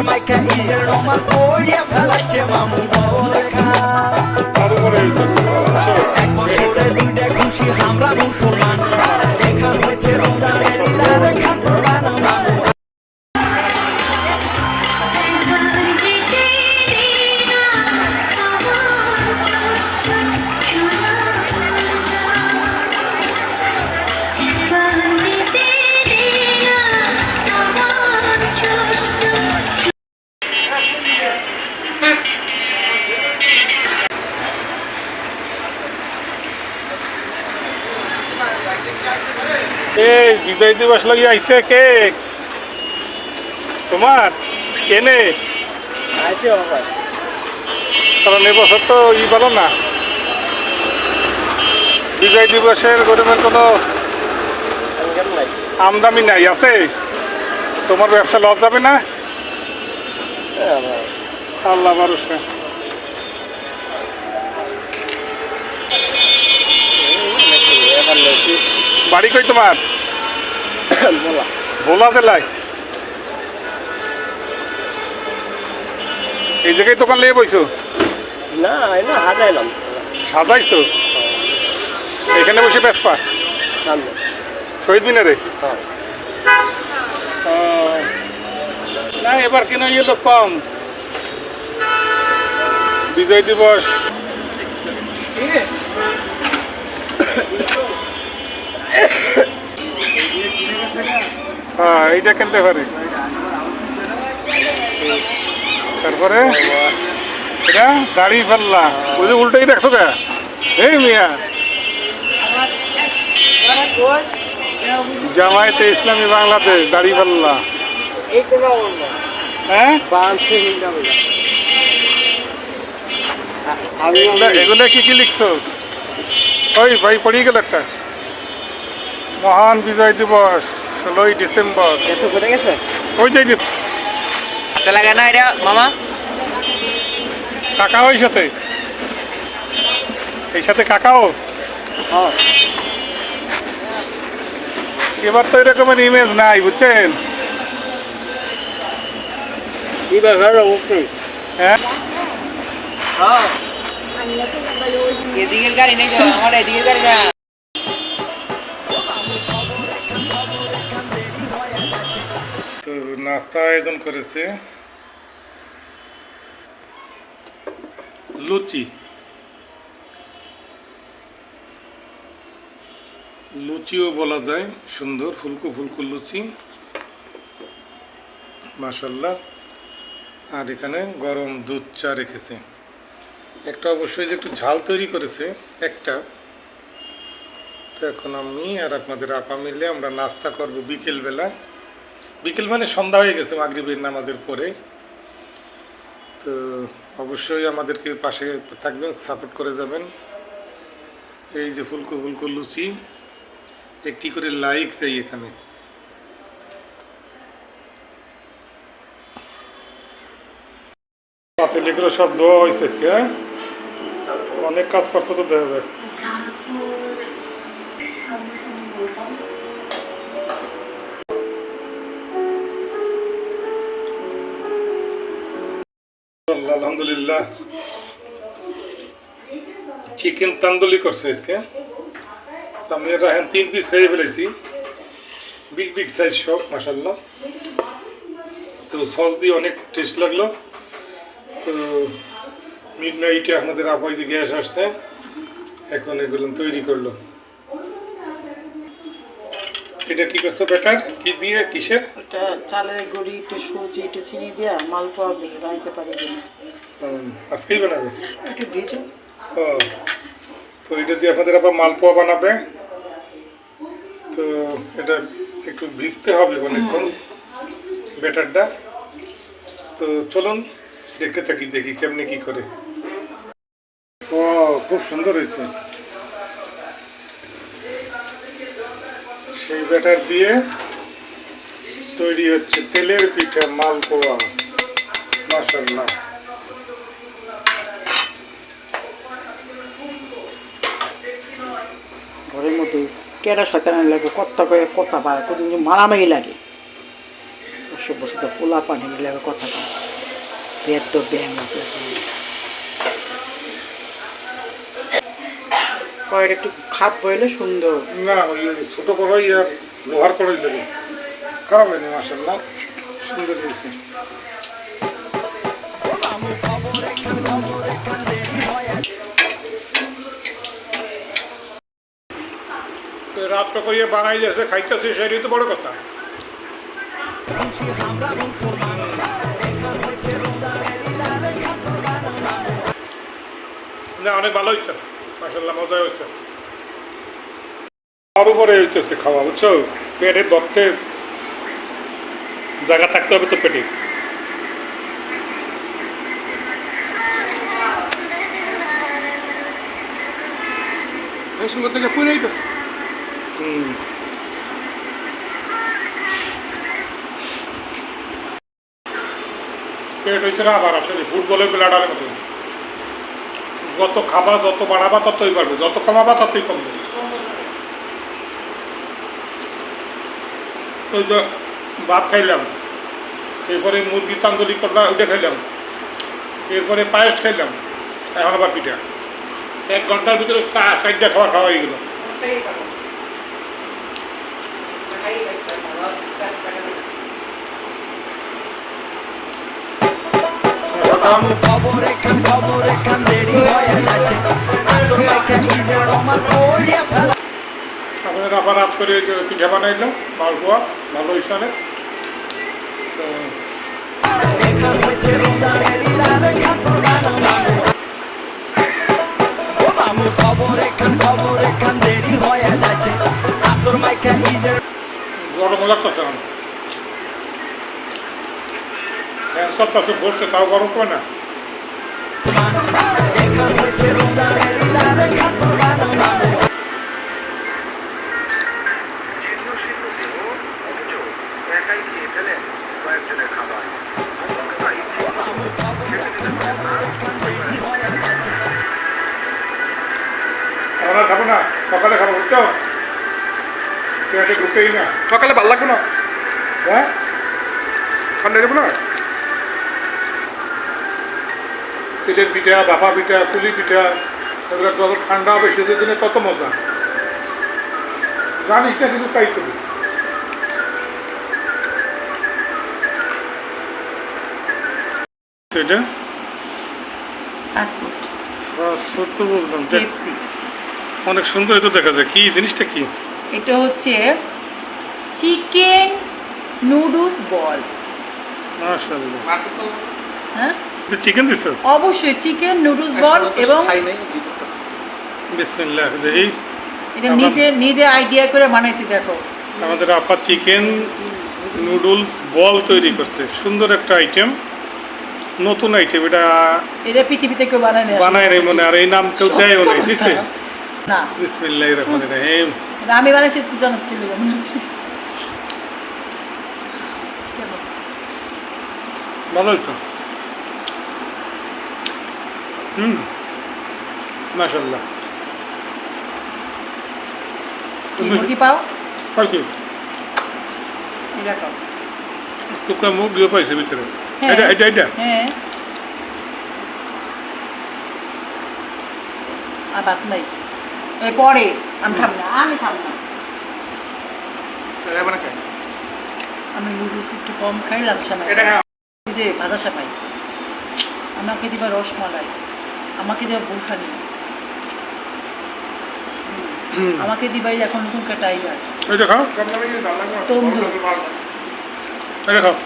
সিন্দুর মাইকা ঈদের নমাজ পড়িয়া ফেলাচ্ছে মামু বর খান বিজয় দিবস লাগি আইছে কে তোমার কেনে বাবা কারণ এবছর তো ই বলো না বিজয় দিবসের গরিবের কোনো আমদামি নাই আছে তোমার ব্যবসা লস যাবে না আল্লাহ ভরসা বাড়ি কই তোমার ভোলা জেলায় এই জায়গায় দোকান লিয়ে বইছো? না সাজাইছো? এখানে বসে বেসপা সামনে। শহীদ মিনারে? হ্যাঁ। না এবার কেন ইয়ে লোক কম? বিজয় দিবস। হ্যাঁ এইটা কিনতে পারে। তারপরে এটা দাড়ি পাল্লা ওই যে উল্টাই দেখছ কে? এই মিয়া। জামায়াতে ইসলামী বাংলাদেশ দাড়ি পাল্লা হ্যাঁ? এগুলা এগুলা কি কি লিখছো? ওই ভাই পড়িয়ে গেল একটা। মহান বিজয় দিবস। ষোলোই ডিসেম্বর। এসে গেছে? ওই যে যে হাতে লাগে না এটা মামা? কাকা ওই সাথে। এই সাথে কাকাও এবার তো এরকমের ইমেজ নাই বুঝছেন? হ্যাঁ? হ্যাঁ এদিকের গাড়ি নেই আমার এদিকের গাড়ি না। নাস্তা আয়োজন করেছে। লুচি। লুচিও বলা যায়, সুন্দর, ফুলকো ফুলকো লুচি। মাসাল্লাহ আর এখানে গরম দুধ চা রেখেছে। একটা অবশ্যই যে একটু ঝাল তৈরি করেছে, একটা। তো এখন আমি আর আপনাদের আপা মিলে আমরা নাস্তা করব বিকেলবেলা। বিকেল মানে সন্ধ্যা হয়ে গেছে মাগরিবের নামাজের পরে। তো অবশ্যই আমাদেরকে পাশে থাকবেন, সাপোর্ট করে যাবেন। এই যে ফুলকো ফুলকো লুচি, একটি করে লাইক চাই এখানে। সব ধোয়া হয়েছে হ্যাঁ? অনেক কাজ করছে তো দেখা যায়। আলহামদুলিল্লাহ। চিকেন তান্দুলি করছে আজকে। আমি এখন তিন পিস খেয়ে ফেলেছি বিগ বিগ সাইজ সব মাসাল্লাহ তো সস দিয়ে অনেক টেস্ট লাগল। তো মিড নাইটে আপনাদের আপাই যে গ্যাস আসছে। এখন এগুলো তৈরি করল। এটা কি করছ বেটার? কি দিয়ে কিসের? ওটা চালের গুঁড়ি একটু সুজি একটু চিনি দিয়া মালপোয়া দিয়ে বানাইতে পারি কিনা। আজকেই বানাবে? একটু ভিজু ও তো এটা দিয়ে আপনাদের আবার মালপোয়া বানাবে? তো এটা একটু ভিজতে হবে অনেকক্ষণ বেটারটা। তো চলুন দেখতে থাকি দেখি কেমনে কি করে। ও খুব সুন্দর হয়েছে। সেই ব্যাটার দিয়ে তৈরি হচ্ছে তেলের পিঠা মালপোয়া। মাসাল্লাহ ঘরের মধ্যে কেটা শয়তানের লাগে কত করে কত পারে কত মারামারি লাগে। অসভ্য পোলা পানি মিলে কথা কয়। বেদ তো কয়ের একটু খাপ বইলে সুন্দর। না, ওই ছোট কড়াই আর লোহার কড়াই দেবে খারাপ হয়নি মাসাল্লাহ সুন্দর হয়েছে। রাতটা করিয়ে বানাই যাচ্ছে খাইতেছে, সেটাই তো বড় কথা। অনেক ভালো হয়েছে। মাসাল্লাহ মজা হয়েছে। আর হইতেছে খাওয়া, বুঝছ? পেটে ধরতে জায়গা থাকতে হবে তো পেটে। সুন্দর থেকে পুরে গেছে। হুম। পেট হয়েছে না, আবার আসলে ফুটবলের প্লেয়ারের মতো যত খাবা, যত বাড়াবা, ততই বাড়বে। যত কমাবা, ততই কমবে। ওই যে ভাত খাইলাম, এরপরে মুরগি তান্দুরি করলাম ওইটা খাইলাম, এরপরে পায়েস খাইলাম, এখন আবার পিঠা। এক ঘণ্টার ভিতরে চারটা খাবার খাওয়া হয়ে গেলো। আমু খবর এখান খবর এখান দেরি হয়ে যাচ্ছে। আতর মাইকা ঈদের রমার করিয়া ফেলা আপনাদের আবার রাত করে পিঠা বানাইলাম মালপোয়া ভালো তো দেখা হয়েছে রমজানের ইলারে খাবার বানানো খবর এখান খবর এখান দেরি হয়ে যাচ্ছে। আতর মাইকা ঈদের গরম লাগতেছে আমার ক্যান্সার কাছে পড়ছে তাও গরম করে না দেখা হয়েছে রমজানের ইলারে খাবার বানানো জীর্ণ শীর্ণ দেহ অথচ একাই খেয়ে ফেলেন কয়েকজনের খাবার অমুকতাই দিতে পারেন না। আমরা খাব না সকালে খাব বুঝছ? সকালে ভালো লাগবে না? হ্যাঁ? ঠান্ডা দেবো না? তেলের পিঠা বাফা পিঠা পুলি পিঠা এগুলো যত ঠান্ডা হবে শীতের দিনে তত মজা। জানিস না কিছু তাই করবি এটা ফাস্টফুড ফাস্টফুড তো বুঝলাম। কেএফসি। অনেক সুন্দর তো দেখা যায়। কি জিনিসটা কি? এটা হচ্ছে চিকেন নুডলস বল। মাশাআল্লাহ। হ্যাঁ? তো চিকেন দিছো? অবশ্যই চিকেন নুডলস বল এবং বিসমিল্লাহ দেখি এটা নিজে নিজে আইডিয়া করে বানাইছি দেখো। আমাদের আপা চিকেন নুডলস বল তৈরি করছে। সুন্দর একটা আইটেম নতুন আইটেম এটা এটা পৃথিবীতে কেউ বানায় না বানায় রে মনে আর এই নাম কেউ দেয়ও নাই দিছে? না। বিসমিল্লাহ রহমান রহিম। আমি বানাইছি তুই জানাস কি বানাইছি ভালো হয়েছে? হুম। মাশাল্লাহ মুরগি পাও? পাইছি। এটা খাও। টুকরা পাইছে ভিতরে। হ্যাঁ। এটা এটা এটা? হ্যাঁ। আর ভাত নাই। এই পরে। আমি খাব না আমি খাব না। আমি নুডলস একটু কম খাই লাল সামাই এই যে ভাজা সামাই আমাকে দিবা রসমালাই। আমাকে দেওয়া দিবা নেই। আমাকে দিবাই এখন নতুন টাইগার এটা খাও। তন্দুর। এটা খাও।